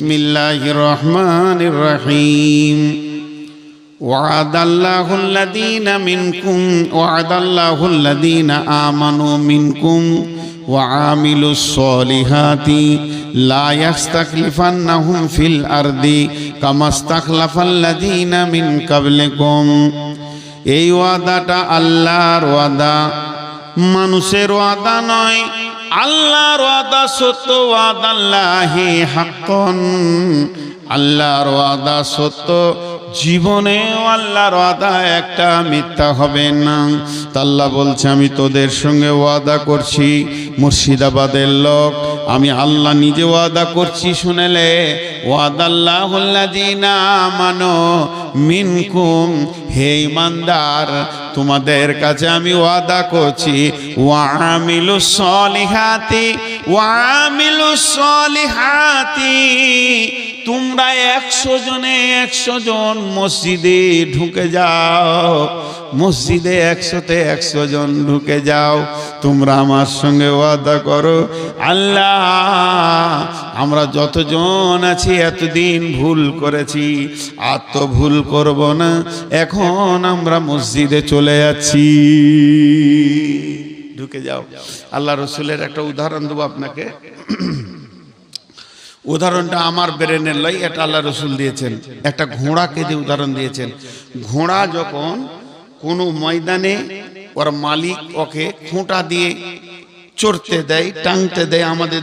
بسم الله الرحمن الرحيم وعد الله الذين منكم وعد الله الذين آمنوا منكم وعاملوا الصالحات لا يستخلفنهم في الأرض كما استخلف الذين من قبلكم এই ওয়াদাটা আল্লাহর ওয়াদা মানুষের ওয়াদা নয় আল্লাহর ওয়াদা সত্য, ওয়াদাল্লাহি হাক্কন। আল্লাহর ওয়াদা সত্য, জীবনে আল্লাহর ওয়াদা একটা মিথ্যা হবে না। তা আল্লাহ বলছে, আমি তোদের সঙ্গে ওয়াদা করছি, মুর্শিদাবাদের লোক। আমি আল্লাহ নিজে ওয়াদা করছি, শুনেলে, ওয়াদাল্লাহুল্লাযীনা আমানো মিনকুম, হে ইমানদার তোমাদের কাছে আমি ওয়াদা করছি। ওয়ামিলু সলিহাতি তোমরা একশো জনে একশো জন মসজিদে ঢুকে যাও। মসজিদে একশোতে একশো জন ঢুকে যাও। তোমরা আমার সঙ্গে ওয়াদা করো, আল্লাহ, আমরা যতজন আছি এতদিন ভুল করেছি, আর তো ভুল করব না। এখন আমরা মসজিদে চলে যাচ্ছি। ঢুকে যাও। আল্লাহ রসুলের একটা উদাহরণ দেবো আপনাকে। উদাহরণটা আমার ব্রেনের লই, এটা আল্লাহ রসুল দিয়েছেন। একটা ঘোড়াকে দিয়ে উদাহরণ দিয়েছেন। ঘোড়া যখন কোনো ময়দানে ওর মালিক ওকে খুঁটা দিয়ে চড়তে দেয় টাংতে দেয়, আমাদের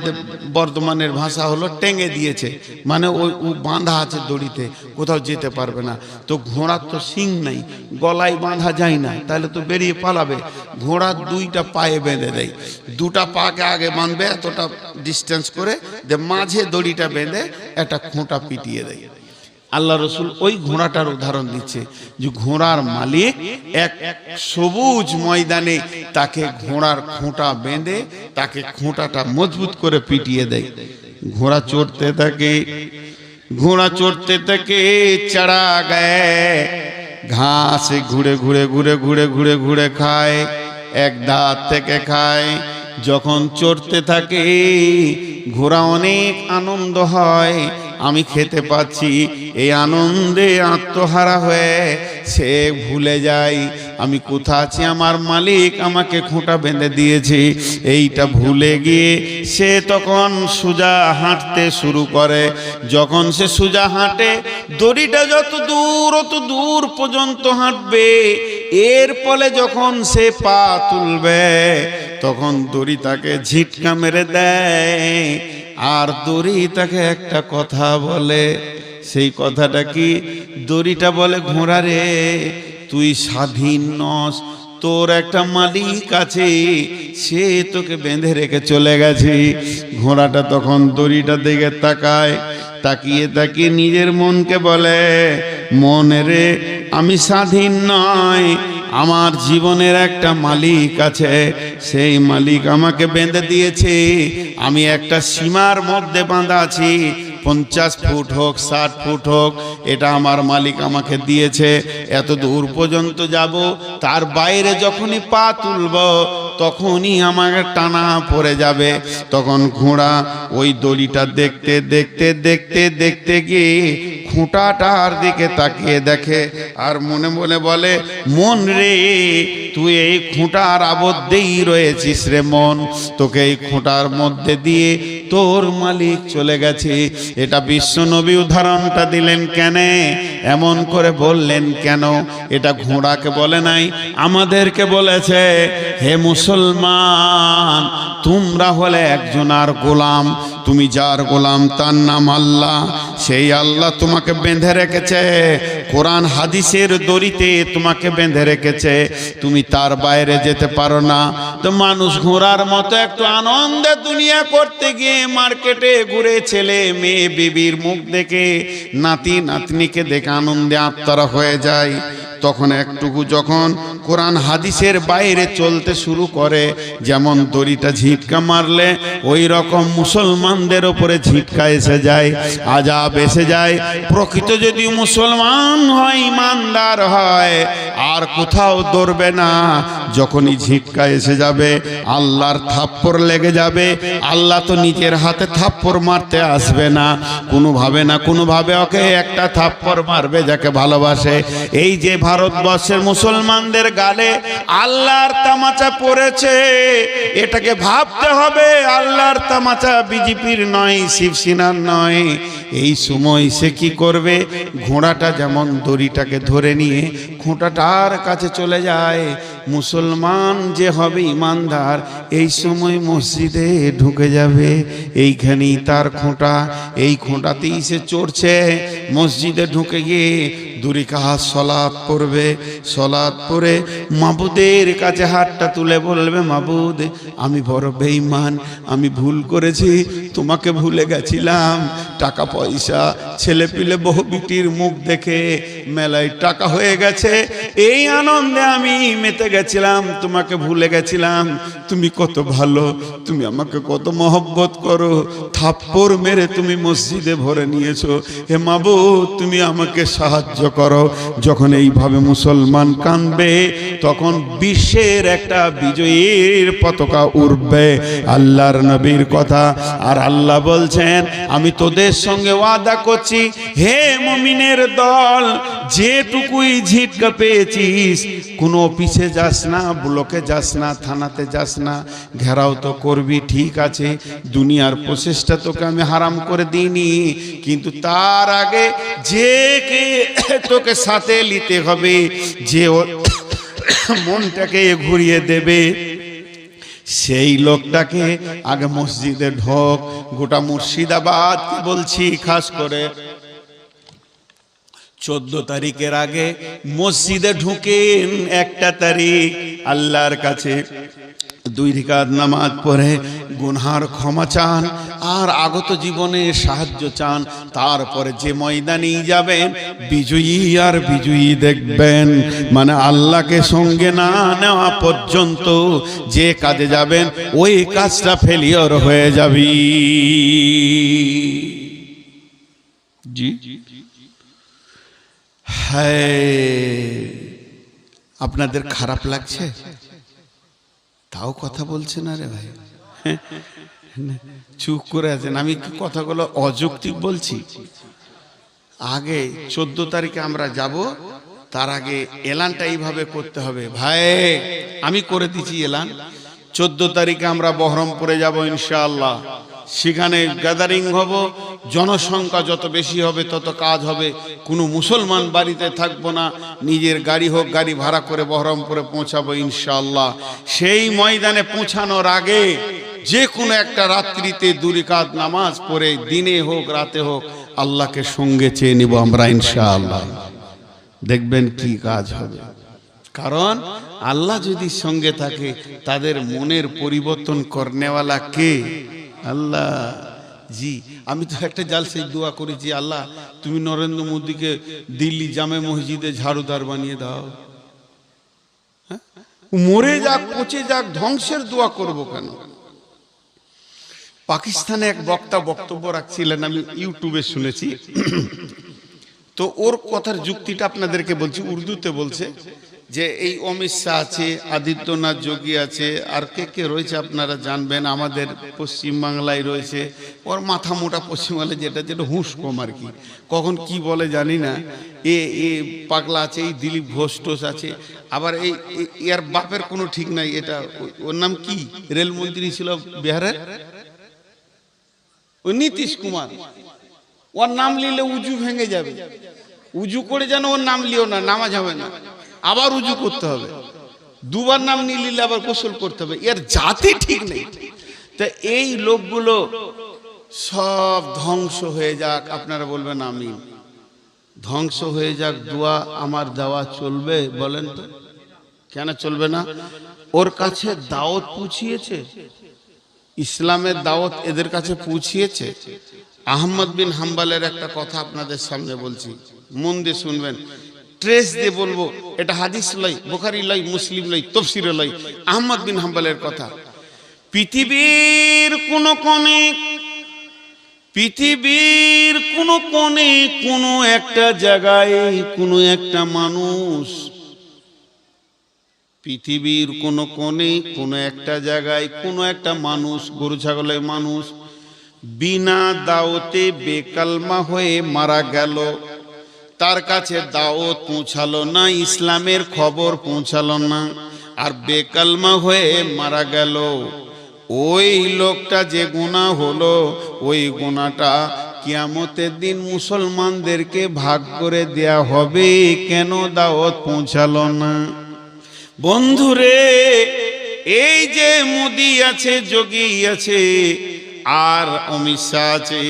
বর্ধমানের ভাষা হলো টেঙে দিয়েছে। মানে ওই, ও বাঁধা আছে দড়িতে, কোথাও যেতে পারবে না। তো ঘোড়ার তো শিং নাই, গলায় বাঁধা যায় না, তাহলে তো বেরিয়ে পালাবে। ঘোড়ার দুইটা পায়ে বেঁধে দেয়। দুটা পাকে আগে বাঁধবে, এতটা ডিস্টেন্স করে, যে মাঝে দড়িটা বেঁধে একটা খোঁটা পিটিয়ে দেয়। আল্লাহ রসুল ওই ঘোড়াটার উদাহরণ দিচ্ছে যে ঘোড়ার মালিক এক সবুজ ময়দানে তাকে ঘোড়ার খোঁটা বেঁধে তাকে খোঁটাটা মজবুত করে পিটিয়ে দেয়। ঘোড়া চড়তে থাকে, ঘোড়া চড়তে থাকে চড়া গায়ে, ঘাস ঘুরে ঘুরে ঘুরে ঘুরে ঘুরে ঘুরে খায়, এক দাঁত থেকে খায়। যখন চড়তে থাকে, ঘোড়া অনেক আনন্দ হয় আমি খেতে পাচ্ছি। এই আনন্দে আত্মহারা হয়ে সে ভুলে যায়। আমি কোথা আছি? আমার মালিক আমাকে খোঁটা বেঁধে দিয়েছে। এইটা ভুলে গিয়ে সে তখন সোজা হাঁটতে শুরু করে। যখন সে সোজা হাঁটে, দড়িটা যত দূর, অত দূর পর্যন্ত হাঁটবে। এর ফলে যখন সে পা তুলবে, তখন দড়ি তাকে ঝিটকা মেরে দেয়। আর দড়ি তাকে একটা কথা বলে। সেই কথাটা কি দড়িটা বলে, ঘোড়া রে, তুই স্বাধীন নস, তোর একটা মালিক আছে, সে তোকে বেঁধে রেখে চলে গেছে। ঘোড়াটা তখন দড়িটা দিকে তাকায়, তাকিয়ে তাকিয়ে নিজের মনকে বলে, মনে রে, আমি স্বাধীন নয় আমার জীবনের একটা মালিক আছে। সেই মালিক আমাকে বেঁধে দিয়েছে। আমি একটা সীমার মধ্যে বাঁধা আছি। পঞ্চাশ ফুট হোক, ষাট ফুট হোক, এটা আমার মালিক আমাকে দিয়েছে। এত দূর পর্যন্ত যাব, তার বাইরে যখনই পা তুলব, তখনই আমাকে টানা পড়ে যাবে। তখন ঘোড়া ওই দড়িটা দেখতে দেখতে দেখতে দেখতে গিয়ে খুঁটাটার দিকে তাকিয়ে দেখে আর মনে মনে বলে, মন রে, তুই এই খুঁটার আবদ্ধেই রয়েছিস রে মন। তোকে এই খুঁটার মধ্যে দিয়ে তোর মালিক চলে গেছে। এটা বিশ্ব নবী উদাহরণটা দিলেন কেন? এমন করে বললেন কেন? এটা ঘোড়াকে বলে নাই, আমাদেরকে বলেছে, হে মুসলমান, তোমরা হলে একজন আর গোলাম। তুমি যার গোলাম, তার নাম আল্লাহ। সেই আল্লাহ তোমাকে বেঁধে রেখেছে। কোরআন হাদিসের দড়িতে তোমাকে বেঁধে রেখেছে। তুমি তার বাইরে যেতে পারো না। তো মানুষ ঘোরার মতো একটু আনন্দে দুনিয়া করতে গিয়ে মার্কেটে ঘুরে ছেলে, মেয়ে, বিবির মুখ দেখে নাতি, নাতনিকে দেখে আনন্দে আত্মারা হয়ে যায়। তখন একটুকু যখন কোরআন হাদিসের বাইরে চলতে শুরু করে, যেমন দড়িটা ঝিটকা মারলে, ওই রকম মুসলমানদের ওপরে ঝিটকা এসে যায় আজাব এসে যায়। প্রকৃত যদি মুসলমান হয় ইমানদার হয় আর কোথাও দৌড়বে না। যখনই ঝিটকা এসে যাবে, আল্লাহর থাপ্পড় লেগে যাবে, আল্লাহ তো নিজের হাতে থাপ্পড় মারতে আসবে না। কোনোভাবে না কোনোভাবে ওকে একটা থাপ্পড় মারবে যাকে ভালোবাসে। এই যে ভারতবর্ষের মুসলমানদের গালে আল্লাহর তামাচা পড়েছে, এটাকে ভাবতে হবে, আল্লাহর তামাচা বিজেপির নয়, শিবসেনার নয়। এই সময় সে কি করবে? ঘোড়াটা যেমন দড়িটাকে ধরে নিয়ে খোঁটাটার কাছে চলে যায়। মুসলমান যে হবে ইমানদার, এই সময় মসজিদে ঢুকে যাবে। এইখানেই তার খোঁটা, এই খোঁটাতেই সে চড়ছে। মসজিদে ঢুকে গিয়ে দুরিকাহা সলাৎ পড়বে। সলাৎ পরে মাবুদের কাছে হাতটা তুলে বলবে, মাবুদ, আমি বড় বেঈমান, আমি ভুল করেছি, তোমাকে ভুলে গেছিলাম টাকা পয়সা, ছেলে পিলে বহু বিটির মুখ দেখে মেলায় টাকা হয়ে গেছে। এই আনন্দে আমি মেতে গেছিলাম, তোমাকে ভুলে গেছিলাম। তুমি কত ভালো, তুমি আমাকে কত মহব্বত করো। থাপ্পড় মেরে তুমি মসজিদে ভরে নিয়েছো। হে মাবু তুমি আমাকে সাহায্য করো। যখন এইভাবে মুসলমান কানবে তখন বিশ্বের একটা বিজয়ীর পতাকা উঠবে আল্লাহর নবীর কথা। আর আল্লাহ বলছেন, আমি তোদের সঙ্গে ওয়াদা করছি, হে মমিনের দল, যেটুকুই ঝিটকা পেয়েছিস, কোনো অফিসে যাস না, ব্লকে যাস না, থানাতে যাস না, ঘেরাও তো করবি, ঠিক আছে, দুনিয়ার প্রচেষ্টা তোকে আমি হারাম করে দিইনি, কিন্তু তার আগে যে কে তোকে সাথে নিতে হবে, যে মনটাকে ঘুরিয়ে দেবে সেই লোকটাকে আগে মসজিদে ঢোক গোটা মুর্শিদাবাদ বলছি খাস করে চোদ্দ তারিখের আগে মসজিদে ঢুকেন একটা তারিখ, আল্লাহর কাছে। দুই রিকাত নামাজ পড়ে, গুনহার ক্ষমা চান, আর আগত জীবনে সাহায্য চান। তারপরে যে ময়দানে যাবেন, বিজয়ী আর বিজয়ী দেখবেন। মানে আল্লাহকে সঙ্গে না নেওয়া পর্যন্ত যে কাজে যাবেন, ওই কাজটা ফেলিওর হয়ে যাবি। জি? হ্যাঁ আপনাদের খারাপ লাগছে? তাও কথা বলছে না রে ভাই। চুপ করে আছেন। আমি কথাগুলো অযৌক্তিক বলছি। আগে চোদ্দ তারিখে আমরা যাব, তার আগে এলানটা এইভাবে করতে হবে। ভাই, আমি করে দিচ্ছি এলান। চোদ্দ তারিখে আমরা বহরমপুরে যাব ইনশাআল্লাহ। সেখানে গ্যাদারিং হব। জনসংখ্যা যত বেশি হবে, তত কাজ হবে। কোনো মুসলমান বাড়িতে থাকব না। নিজের গাড়ি হোক, গাড়ি ভাড়া করে বহরমপুরে পৌঁছাবো ইনশাআল্লাহ। সেই ময়দানে পৌঁছানোর আগে যে কোনো একটা রাত্রিতে দুরিকাত নামাজ পড়ে, দিনে হোক, রাতে হোক, আল্লাহকে সঙ্গে চেয়ে নিব আমরা ইনশাআল্লাহ। দেখবেন কি কাজ হবে। কারণ আল্লাহ যদি সঙ্গে থাকে, তাদের মনের পরিবর্তন করনেওয়ালা কে? আল্লাহ, জি। আমি তো একটা জালসে দোয়া করেছি আল্লাহ, তুমি নরেন্দ্র মোদীকে দিল্লি জামে মসজিদে ঝাড়ুদার বানিয়ে দাও। হ্যাঁ? মরে যাক, পচে যাক, ধ্বংসের দোয়া করব কেন? পাকিস্তানে এক বক্তা বক্তব্য রাখছিলেন, আমি ইউটিউবে শুনেছি। তো ওর কথার যুক্তিটা আপনাদেরকে বলছি, উর্দুতে বলছে যে এই অমিত শাহ আছে, আদিত্যনাথ যোগী আছে, আর কে কে রয়েছে আপনারা জানবেন, আমাদের পশ্চিমবাংলায় রয়েছে। ওর মাথা মোটা পশ্চিমবাংলায় যেটা যেটা হুঁশ কম আর কি। কখন কি বলে জানি না। এ এ পাগলা আছে, এই দিলীপ ঘোষ টোষ আছে। আবার এই এর বাপের কোনো ঠিক নাই, এটা ওর নাম কি? রেলমন্ত্রী ছিল বিহারের? ওই নীতিশ কুমার। ওর নাম নিলে উজু ভেঙে যাবে। উজু করে যেন ওর নাম লিও না, নামাজ হবে না। আবার উজু করতে হবে। দুবার নাম নিয়ে নিলে আবার গোসল করতে হবে। এর জাতি ঠিক নেই। তা এই লোকগুলো সব ধ্বংস হয়ে যাক, আপনারা বলবেন আমি ধ্বংস হয়ে যাক, দোয়া আমার দেওয়া চলবে, বলেন তো। কেন চলবে না? ওর কাছে দাওয়াত পুছিয়েছে। ইসলামের দাওয়াত এদের কাছে পৌঁছিয়েছে। আহমদ বিন হাম্বালের একটা কথা আপনাদের সামনে বলছি। মন দিয়ে শুনবেন। ট্রেস দিয়ে বলব, এটা হাদিস লই, বোখারি লই, মুসলিম লই, তফসির লই, আহমদ বিন হাম্বালের কথা। পৃথিবীর কোন কোণে, পৃথিবীর কোনো কোণে কোনো একটা জায়গায় কোনো একটা মানুষ। পৃথিবীর কোনো কোণে কোনো একটা জায়গায় কোনো একটা মানুষ, গরু, ছাগলের মানুষ, বিনা দাওতে বেকালমা হয়ে মারা গেল। তার কাছে দাওত পৌঁছালো না, ইসলামের খবর পৌঁছালো না। আর বেকালমা হয়ে মারা গেল। ওই লোকটা যে গুণা হলো, ওই গুণাটা কিয়ামতের দিন মুসলমানদেরকে ভাগ করে দেয়া হবে, কেন দাওয়াত পৌঁছালো না? বন্ধুরে, এই যে মোদি আছে, যোগী আছে, আর অমিত আছে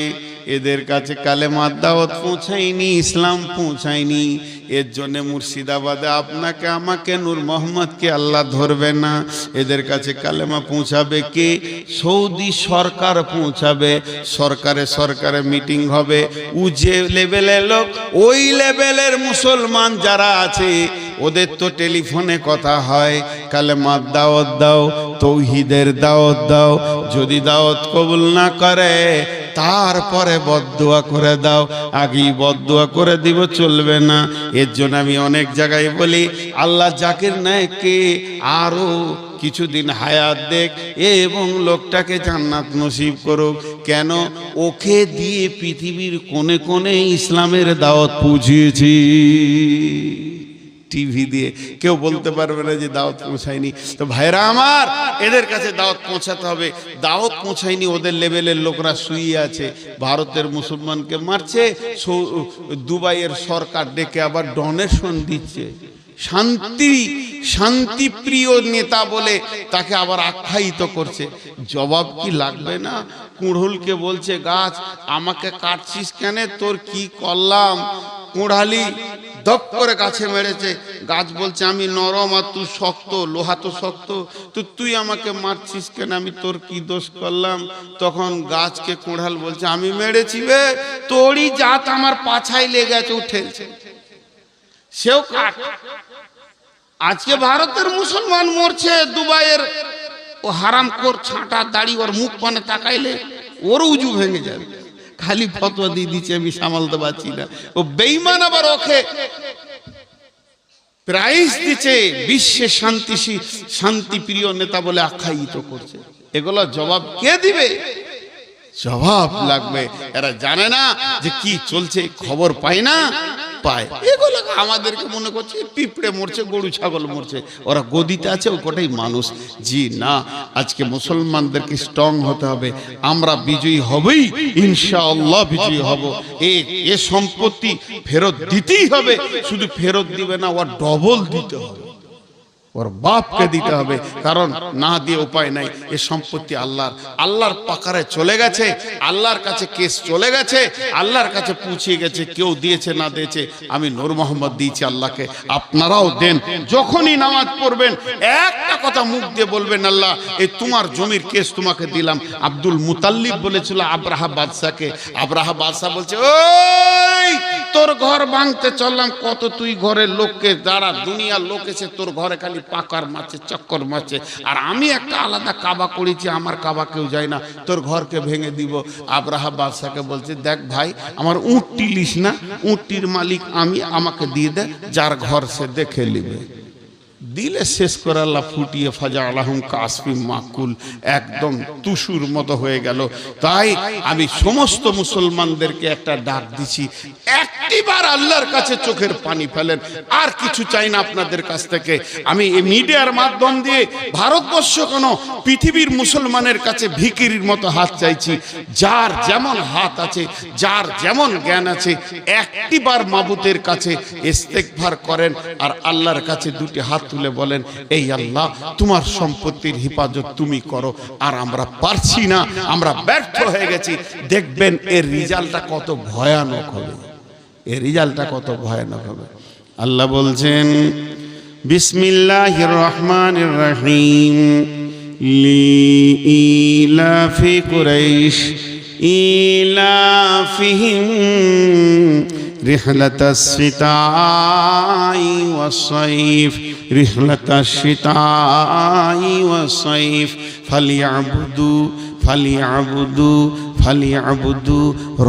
এদের কাছে কালেমার দাওয়াত পৌঁছায়নি, ইসলাম পৌঁছায়নি। এর জন্য মুর্শিদাবাদে আপনাকে, আমাকে, নূর মোহাম্মদকে আল্লাহ ধরবে না। এদের কাছে কালেমা পৌঁছাবে কে? সৌদি সরকার পৌঁছাবে। সরকারে সরকারে মিটিং হবে। উ যে লেভেলের লোক, ওই লেভেলের মুসলমান যারা আছে, ওদের তো টেলিফোনে কথা হয়। কালেমার দাওয়াত দাও, তৌহিদের দাওয়াত দাও। যদি দাওয়াত কবুল না করে তারপরে বদুয়া করে দাও। আগেই বদুয়া করে দিব, চলবে না। এর জন্য আমি অনেক জায়গায় বলি, আল্লাহ জাকির নায়ককে আরও কিছুদিন হায়াত দেখ, এবং লোকটাকে জান্নাত নসিব করুক। কেন? ওকে দিয়ে পৃথিবীর কোণে কোণে ইসলামের দাওয়াত পৌঁছিয়েছি টিভি দিয়ে। কেউ বলতে পারবে না যে দাওয়াত পৌঁছায়নি। তো ভাইরা আমার, এদের কাছে দাওয়াত পৌঁছাতে হবে। দাওয়াত পৌঁছায়নি, ওদের লেভেলের লোকরা শুয়ে আছে। ভারতের মুসলমানকে মারছে দুবাইয়ের সরকার ডেকে আবার ডোনেশন দিচ্ছে। শান্তি, শান্তিপ্রিয় নেতা বলে তাকে আবার আখ্যায়িত করছে। জবাব কি লাগবে না? কুড়হুলকে বলছে, গাছ, আমাকে কাটছিস কেন? তোর কি করলাম? কুড়ালি দপ করে গাছে মেরেছে। গাছ বলছে, আমি নরম আর তুই শক্ত, লোহা তো শক্ত। তো তুই আমাকে মারছিস কেন? আমি তোর কি দোষ করলাম? তখন গাছকে কুড়াল বলছে, আমি মেরেছি বে, তোরই জাত আমার পাছায় লেগেছে, উঠেছে। সেও কাট আজকে ভারতের মুসলমান মরছে, দুবাইয়ের ও হারাম কর ছাঁটা দাড়ি ওর মুখ পানে তাকাইলে ওর উজু ভেঙে যাবে। খালি ফতোয়া দিয়ে দিচ্ছে আমি সামালতে পারছি না। ও বেইমান আবার ওকে প্রাইজ দিচ্ছে বিশ্বে শান্তি শান্তি প্রিয় নেতা বলে আখ্যায়িত করছে। এগুলো জবাব কে দিবে? জবাব লাগবে। এরা জানে না যে কি চলছে খবর পায় না। পায়। এগুলো আমাদেরকে মনে করছে, পিঁপড়ে মরছে, গরু, ছাগল মরছে। ওরা গদিতে আছে ও কটাই মানুষ। জি না, আজকে মুসলমানদেরকে স্ট্রং হতে হবে। আমরা বিজয়ী হবেই, ইনশাআল্লাহ বিজয়ী হব। এ এ সম্পত্তি ফেরত দিতেই হবে। শুধু ফেরত দিবে না, ওর ডবল দিতে হবে। ওর বাপকে দিতে হবে। কারণ না দিয়ে উপায় নাই। এ সম্পত্তি আল্লাহর। আল্লাহর পাকারে চলে গেছে। আল্লাহর কাছে কেস চলে গেছে। আল্লাহর কাছে পৌঁছে গেছে, কেউ দিয়েছে, না দিয়েছে। আমি নূর মোহাম্মদ দিয়েছি আল্লাহকে। আপনারাও দেন। যখনই নামাজ পড়বেন, একটা কথা মুখ দিয়ে বলবেন, আল্লাহ এই তোমার জমির কেস তোমাকে দিলাম। আব্দুল মুতাল্লিব বলেছিল আব্রাহা বাদশাকে। আব্রাহা বাদশাহ বলছে, ওই তোর ঘর ভাঙতে চললাম, কত তুই ঘরের লোককে দাঁড়া দুনিয়ার লোক এসে তোর ঘরে খালি পাকার মাছে, চক্কর মাছে। আর আমি একটা আলাদা কাবা করেছি, আমার কাবা কেউ যায় না, তোর ঘরকে ভেঙে দিব। আব্রাহা বাদশাকে বলছে, দেখ ভাই, আমার উঁটটি লিস না, উঁটটির মালিক আমি, আমাকে দিয়ে দে, যার ঘর সে দেখে নিবে। দিলে শেষ করে আল্লাহ ফুটিয়ে ফাজা আলাহম কাসফি মাকুল, একদম তুসুর মতো হয়ে গেল। তাই আমি সমস্ত মুসলমানদেরকে একটা ডাক দিছি, একটিবার আল্লাহর কাছে চোখের পানি ফেলেন, আর কিছু চাই না আপনাদের কাছ থেকে। আমি এই মিডিয়ার মাধ্যম দিয়ে ভারতবর্ষ কেন পৃথিবীর মুসলমানের কাছে ভিকিরির মতো হাত চাইছি, যার যেমন হাত আছে, যার যেমন জ্ঞান আছে, একটিবার মাবুতের কাছে ইস্তেকভার করেন, আর আল্লাহর কাছে দুটি হাত তুলে বলেন, এই আল্লাহ, তোমার সম্পত্তির হিফাজত তুমি করো, আর আমরা পারছি না, আমরা ব্যর্থ হয়ে গেছি। দেখবেন এর রিজাল্টটা কত ভয়ানক হবে। এর রিজাল্টটা কত ভয়ানক হবে। আল্লাহ বলছেন বিসমিল্লাহ রহমান রহিম। লিলাফি কুরাইশ, ইলাফিহিম রিহলাতাস সিতাই ওয়াসাইফ رحلة الشتاء والصيف فليعبدوا ফালিয়াবুদু ফালিয়াবুদু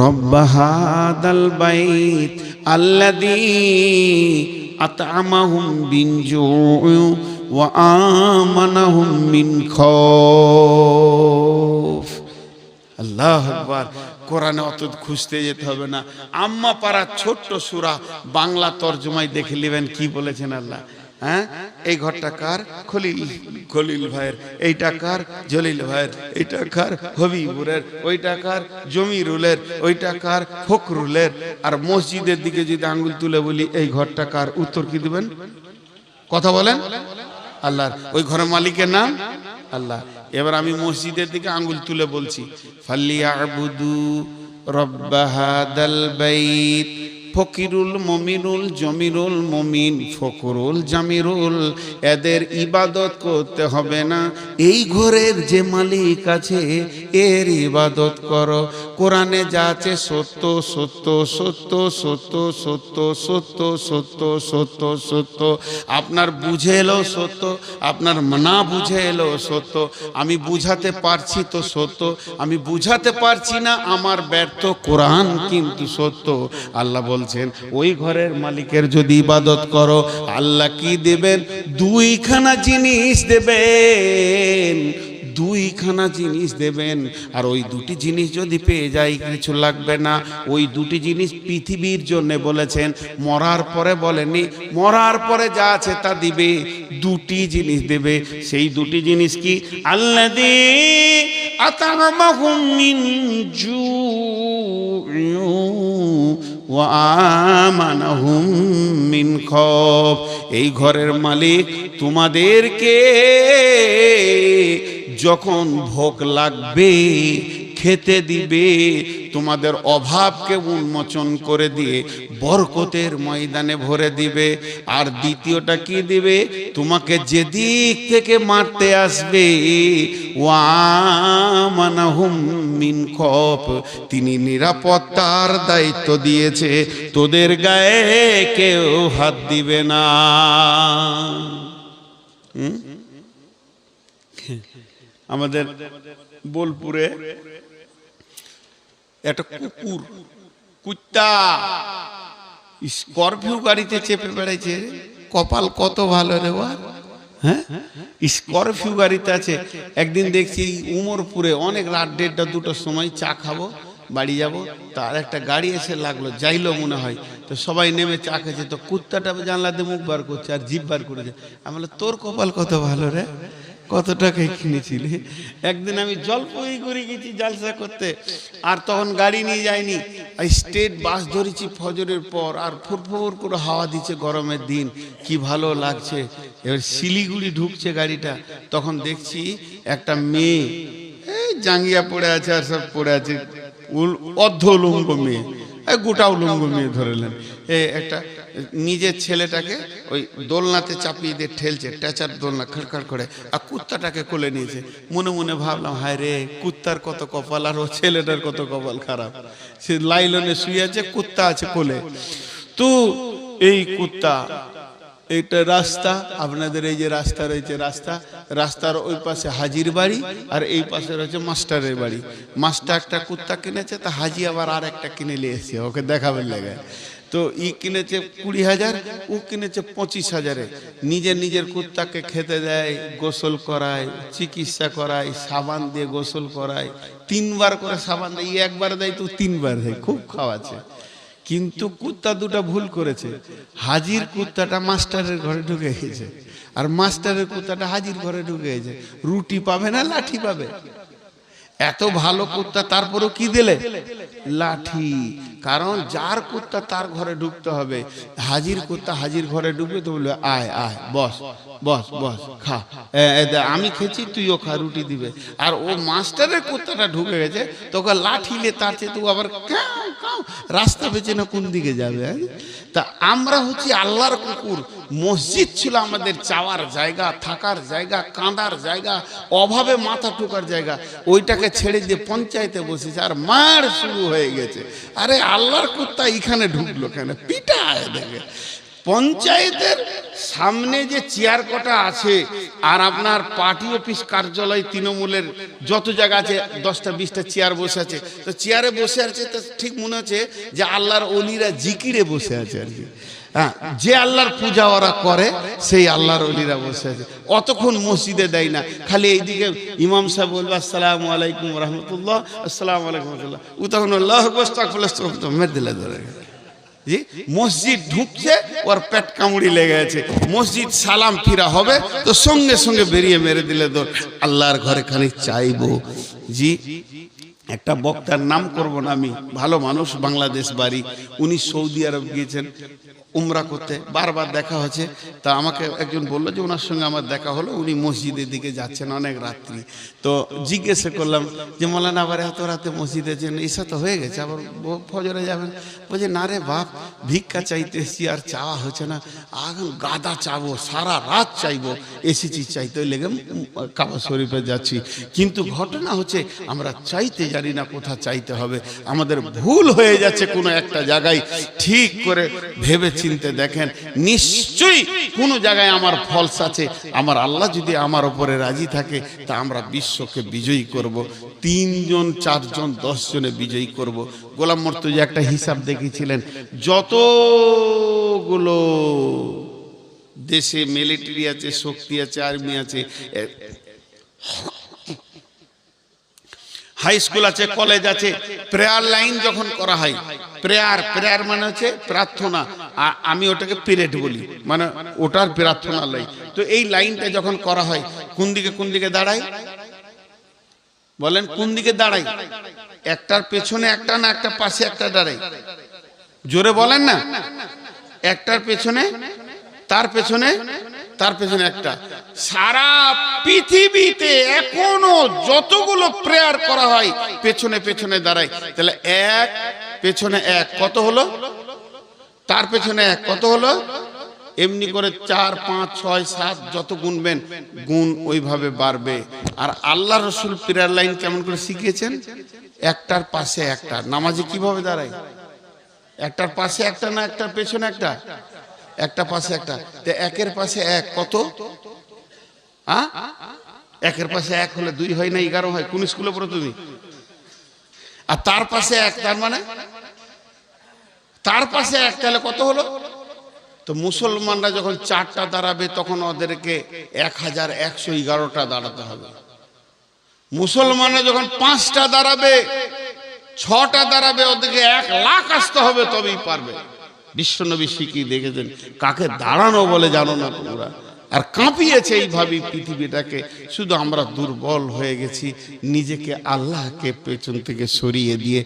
রব্ব হাদাল বাইত আল্লাযী আত'আমাহুম বিন জু'উ ওয়া আমানাহুম মিন খাউফ আল্লাহ আকবার কোরআনে অত খুঁজতে যেতে হবে না আম্মা পাড়া ছোট্ট সুরা বাংলা তর্জমায় দেখে নেবেন কি বলেছেন আল্লাহ হ্যাঁ? এই ঘরটা কার? খলিল। খলিল ভাইয়ের। এইটা কার? জলিল ভাইয়ের। এইটা কার? হবিবুরের। ওইটা কার? জমিরুলের। ওইটা কার? ফখরুলের। আর মসজিদের দিকে যদি আঙ্গুল তুলে বলি, এই ঘরটা কার? উত্তর কি দিবেন? কথা বলেন? আল্লাহর। ওই ঘরের মালিকের নাম? আল্লাহ। এবার আমি মসজিদের দিকে আঙ্গুল তুলে বলছি ফাল্লিয়াবুদু রব্বাহাদাল বাইত। ফকিরুল মমিনুল জমিরুল মমিন, ফকরুল জামিরুল। এদের ইবাদত করতে হবে না। এই ঘরের যে মালিক আছে, এর ইবাদত করো। কোরআনে যা আছে, সত্য সত্য সত্য সত্য সত্য সত্য সত্য সত্য সত্য। আপনার বুঝে এলো সত্য, আপনার না বুঝে এলো সত্য। আমি বুঝাতে পারছি তো সত্য, আমি বুঝাতে পারছি না, আমার ব্যর্থ কোরআন কিন্তু সত্য। আল্লাহ বলছেন, ওই ঘরের মালিকের যদি ইবাদত করো, আল্লাহ কি দেবেন? দুইখানা জিনিস দেবেন, দুইখানা জিনিস দেবেন। আর ওই দুটি জিনিস যদি পেয়ে যাই কিছু লাগবে না। ওই দুটি জিনিস পৃথিবীর জন্য বলেছেন, মরার পরে বলেনি মরার পরে যা আছে তা দিবে, দুটি জিনিস দেবে। সেই দুটি জিনিস কি? আল্লাহ দে আতামাহুম মিন জু'উ ওয়া আমানাহুম মিন খব এই ঘরের মালিক তোমাদেরকে যখন ভোগ লাগবে খেতে দিবে, তোমাদের অভাবকে উন্মোচন করে দিয়ে বরকতের ময়দানে ভরে দিবে। আর দ্বিতীয়টা কি দিবে? তোমাকে যেদিক থেকে মারতে আসবে মিন খপ, তিনি নিরাপত্তার দায়িত্ব দিয়েছে, তোদের গায়ে কেউ হাত দিবে না। আমাদের বোলপুরে একটা কুকুর, কুত্তা। স্করপিও গাড়িতে চেপে বেড়াইছে, কপাল কত ভালো রে বা হ্যাঁ? স্করপিও গাড়িতে আছে। একদিন দেখছি উমরপুরে অনেক রাত দেড়টা দুটোর সময় চা খাব, বাড়ি যাব। তার একটা গাড়ি এসে লাগল, যাইলো মনে হয়। তো সবাই নেমে চা খেয়েছে। তো কুত্তাটা জানলাতে মুখ বার করছে আর জিভ বার করেছে। আমি তোর কপাল কত ভালো রে? কত টাকায় কিনেছিলি? একদিন আমি জলপাই করে গেছি জালসা করতে, আর তখন গাড়ি নিয়ে যাইনি। স্টেট বাস ধরেছি ফজরের পর, আর ফুরফুর করে হাওয়া দিচ্ছে গরমের দিন। কি ভালো লাগছে। এবার শিলিগুড়ি ঢুকছে গাড়িটা। তখন দেখছি একটা মেয়ে, এই জাঙ্গিয়া পড়ে আছে আর সব পড়ে আছে। অর্ধ উলঙ্গ মেয়ে। গোটা উলঙ্গ মেয়ে ধরেলেন। এ একটা নিজের ছেলেটাকে ওই দোলনাতে চাপিয়ে দিয়ে ঠেলছে টেচার দোলনা, খড়খড় করে, আর কুত্তাটাকে কোলে নিয়েছে। মনে মনে ভাবলাম, হায় রে, কুত্তার কত কপাল আর ও ছেলেটার কত কপাল খারাপ। সে লাইলনে শুয়ে আছে, কুত্তা আছে কোলে। তো এই কুত্তা, এটা রাস্তা, আপনাদের এই যে রাস্তা রয়েছে, রাস্তা, রাস্তার ওই পাশে হাজির বাড়ি, আর এই পাশে রয়েছে মাস্টারের বাড়ি। মাস্টার একটা কুত্তা কিনেছে, তা হাজি আবার আর একটা কিনে নিয়ে এসছে, ওকে দেখাবেন লাগে। তো ই কিনেছে কুড়ি হাজার, ও কিনেছে পঁচিশ হাজারে। নিজের নিজের কুত্তাকে খেতে দেয়, গোসল করায়, চিকিৎসা করায়, সাবান দিয়ে গোসল করায়। তিনবার করে সাবান দেয় একবার দেয় তো তিনবার দেয়, খুব খাওয়াচ্ছে। কিন্তু কুত্তা দুটো ভুল করেছে। হাজির কুত্তাটা মাস্টারের ঘরে ঢুকে গেছে। আর মাস্টারের কুত্তাটা হাজির ঘরে ঢুকে গেছে। রুটি পাবে না লাঠি পাবে? এত ভালো কুত্তা তারপরেও কি দিলে? লাঠি। কারণ যার কুত্তা তার ঘরে ঢুকতে হবে, হাজির কুত্তা হাজির ঘরে ঢুকবে তো বলবে, আয় আয়, বস বস বস, খা। আমি খেয়েছি, তুইও খা, রুটি দিবে। আর ও মাস্টারের কুত্তাটা ঢুকে গেছে, তোকে লাঠি নিয়ে তার চেয়ে তুই আবার রাস্তা বেঁচে না কোন দিকে যাবে হ্যাঁ? তা আমরা হচ্ছি আল্লাহর কুকুর। মসজিদ ছিল আমাদের চাওয়ার জায়গা, থাকার জায়গা, কাঁদার জায়গা, অভাবে মাথা ঠোকার জায়গা। ওইটাকে ছেড়ে দিয়ে পঞ্চায়েতে বসেছে আর মার শুরু হয়ে গেছে। আরে আল্লাহর কুত্তা এখানে ঢুকলো কেন? পিটা দেখে। পঞ্চায়েতের সামনে যে চেয়ার কটা আছে আর আপনার পার্টি অফিস কার্যালয় তৃণমূলের যত জায়গা আছে, দশটা, বিশটা চেয়ার বসে আছে। তো চেয়ারে বসে আছে, তো ঠিক মনে হচ্ছে যে আল্লাহর অলিরা জিকিরে বসে আছে আর কি। হ্যাঁ যে আল্লাহর পূজা ওরা করে, সেই আল্লাহর অলিরা বসে আছে। অতক্ষণ মসজিদে দেয় না, খালি এইদিকে ইমাম সাহেব বলবে, আসসালামু আলাইকুম রহমতুল্লাহ, আসসালামু আলাইকুম রহমতুল্লাহ। ও তখন দিলে ধরে। জি, মসজিদ ঢুকছে, ওর পেট কামড়ি লেগে আছে মসজিদ সালাম ফিরা হবে, তো সঙ্গে সঙ্গে বেরিয়ে মেরে দিলে তো আল্লাহর ঘরে খালি চাইব। জি, একটা বক্তার নাম করব না আমি। ভালো মানুষ, বাংলাদেশ বাড়ি। উনি সৌদি আরব গিয়েছেন। উমরা করতে। বারবার দেখা হচ্ছে তা আমাকে একজন বলল যে ওনার সঙ্গে আমার দেখা হলো, উনি মসজিদের দিকে যাচ্ছেন অনেক রাত্রি। তো জিজ্ঞেসে করলাম যে, মৌলানা, আবার এত রাতে মসজিদে যেন ঈশা তো হয়ে গেছে, আবার ফজরে যাবেন। বলছে, না রে বাপ, ভিক্ষা চাইতে এসছি, আর চাওয়া হচ্ছে না। এখন গাদা চাবো, সারা রাত চাইব, এসেছি, চাইতে লেগে কাবা শরীফে যাচ্ছি। কিন্তু ঘটনা হচ্ছে, আমরা চাইতে জানি না কোথা চাইতে হবে। আমাদের ভুল হয়ে যাচ্ছে কোনো একটা জায়গায়। ঠিক করে ভেবে চিনতে দেখেন, নিশ্চয়ই কোনো জায়গায় আমার ফলস আছে। আমার আল্লাহ যদি আমার ওপরে রাজি থাকে, তা আমরা বিশ্বকে বিজয়ী করব। তিনজন, চারজন দশ জনে বিজয়ী করব। গোলাম মর্তুজি একটা হিসাব দেখিয়েছিলেন, যতগুলো দেশে মিলিটারি আছে, শক্তি আছে আর্মি আছে হাই স্কুল আছে কলেজ আছে প্রেয়ার লাইন যখন করা হয় প্রেয়ার প্রেয়ার মানে হচ্ছে প্রার্থনা আমি ওটাকে পিরিয়ড বলি। মানে ওটার প্রার্থনা লাইন তো এই লাইনটা যখন করা হয়, কোন দিকে কোন দিকে দাঁড়ায়? বলেন, কোন দিকে দাঁড়াই একটার পেছনে একটা না একটা পাশে একটা দাঁড়াই জোরে বলেন না। একটার পেছনে, তার পেছনে তার পেছনে একটা। সারা পৃথিবীতে এখনও যতগুলো প্রেয়ার করা হয়, পেছনে পেছনে দাঁড়ায়। তাহলে এক, পেছনে এক, কত হলো? তার পেছনে এক কত হলো? এমনি করে চার, পাঁচ, ছয়, সাত যত গুনবেন, গুণ ওইভাবে বাড়বে। আর আল্লাহ রসুল প্রেয়ার লাইন কেমন করে শিখিয়েছেন? একটার পাশে একটা। নামাজে কীভাবে দাঁড়ায়? একটার পাশে একটা না একটার পেছনে একটা? একটা পাশে একটা। একের পাশে এক কত? একের পাশে এক হলে দুই হয় না, এগারো হয়? কোন স্কুলে পড়ো তুমি? আর তার পাশে এক, তার মানে? তার পাশে এক তাহলে কত হলো? তো মুসলমানরা যখন চারটা দাঁড়াবে, তখন ওদেরকে এক হাজার একশো এগারোটা দাঁড়াতে হবে। মুসলমানরা যখন পাঁচটা দাঁড়াবে, ছটা দাঁড়াবে, ওদেরকে এক লাখ আসতে হবে, তবেই পারবে। বিশ্বনবী শিখিয়ে দেখেছেন, কাকে দাঁড়ানো বলে জানো না তোমরা? আর কাঁপিয়েছে এইভাবেই পৃথিবীটাকে। শুধু আমরা দুর্বল হয়ে গেছি, নিজেকে আল্লাহকে পেছন থেকে সরিয়ে দিয়ে